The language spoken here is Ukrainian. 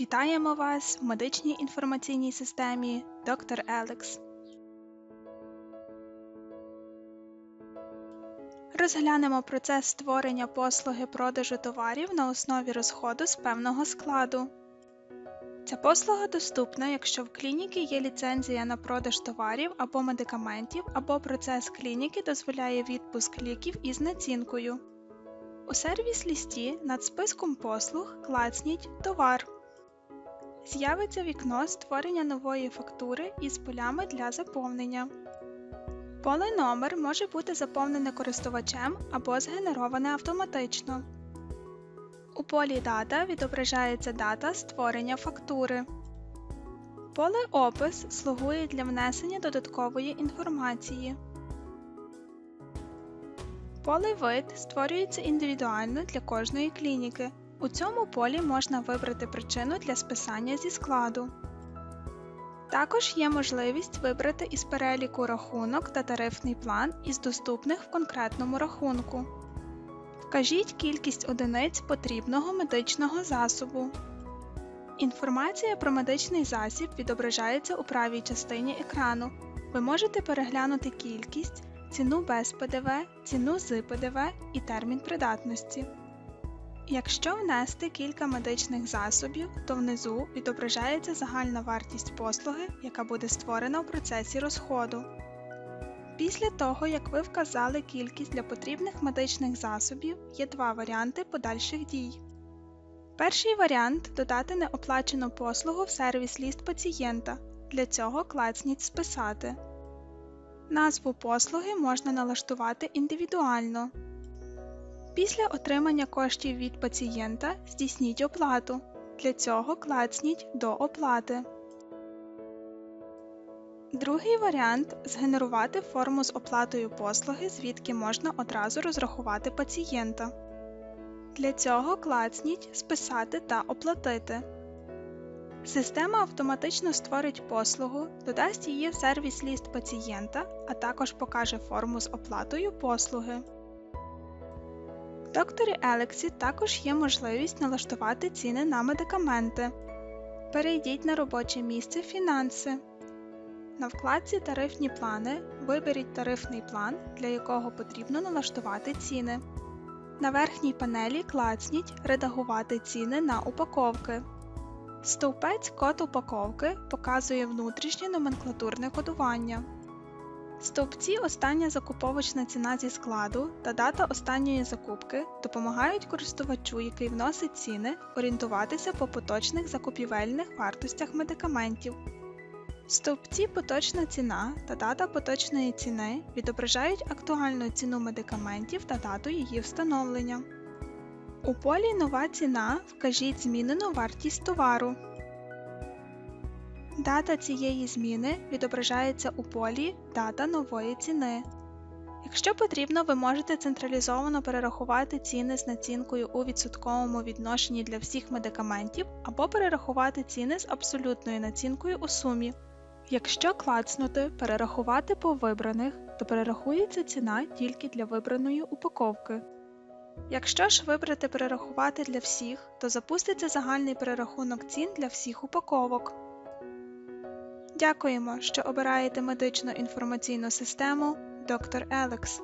Вітаємо вас в медичній інформаційній системі Доктор Елекс. Розглянемо процес створення послуги продажу товарів на основі розходу з певного складу. Ця послуга доступна, якщо в клініки є ліцензія на продаж товарів або медикаментів, або процес клініки дозволяє відпуск ліків із націнкою. У сервіс-лісті над списком послуг клацніть Товар. З'явиться вікно створення нової фактури із полями для заповнення. Поле номер може бути заповнене користувачем або згенероване автоматично. У полі Дата відображається дата створення фактури. Поле Опис слугує для внесення додаткової інформації. Поле Вид створюється індивідуально для кожної клініки. У цьому полі можна вибрати причину для списання зі складу. Також є можливість вибрати із переліку рахунок та тарифний план із доступних в конкретному рахунку. Вкажіть кількість одиниць потрібного медичного засобу. Інформація про медичний засіб відображається у правій частині екрану. Ви можете переглянути кількість, ціну без ПДВ, ціну з ПДВ і термін придатності. Якщо внести кілька медичних засобів, то внизу відображається загальна вартість послуги, яка буде створена в процесі розходу. Після того, як ви вказали кількість для потрібних медичних засобів, є два варіанти подальших дій. Перший варіант додати неоплачену послугу в сервіс ліст пацієнта. Для цього клацніть Списати. Назву послуги можна налаштувати індивідуально. Після отримання коштів від пацієнта здійсніть оплату. Для цього клацніть до оплати. Другий варіант згенерувати форму з оплатою послуги, звідки можна одразу розрахувати пацієнта. Для цього клацніть Списати та оплатити. Система автоматично створить послугу, додасть її в сервіс ліст пацієнта, а також покаже форму з оплатою послуги. Докторі Елексі також є можливість налаштувати ціни на медикаменти. Перейдіть на робоче місце Фінанси. На вкладці Тарифні плани виберіть тарифний план, для якого потрібно налаштувати ціни. На верхній панелі клацніть Редагувати ціни на упаковки. Стовпець Код упаковки показує внутрішнє номенклатурне кодування. Стовпці Остання закуповочна ціна зі складу та дата останньої закупки допомагають користувачу, який вносить ціни, орієнтуватися по поточних закупівельних вартостях медикаментів. Стовпці Поточна ціна та дата поточної ціни відображають актуальну ціну медикаментів та дату її встановлення. У полі Нова ціна вкажіть змінену вартість товару. Дата цієї зміни відображається у полі Дата нової ціни. Якщо потрібно, ви можете централізовано перерахувати ціни з націнкою у відсотковому відношенні для всіх медикаментів або перерахувати ціни з абсолютною націнкою у сумі. Якщо клацнути Перерахувати по вибраних, то перерахується ціна тільки для вибраної упаковки. Якщо ж вибрати Перерахувати для всіх, то запуститься загальний перерахунок цін для всіх упаковок. Дякуємо, що обираєте медичну інформаційну систему Доктор Елекс.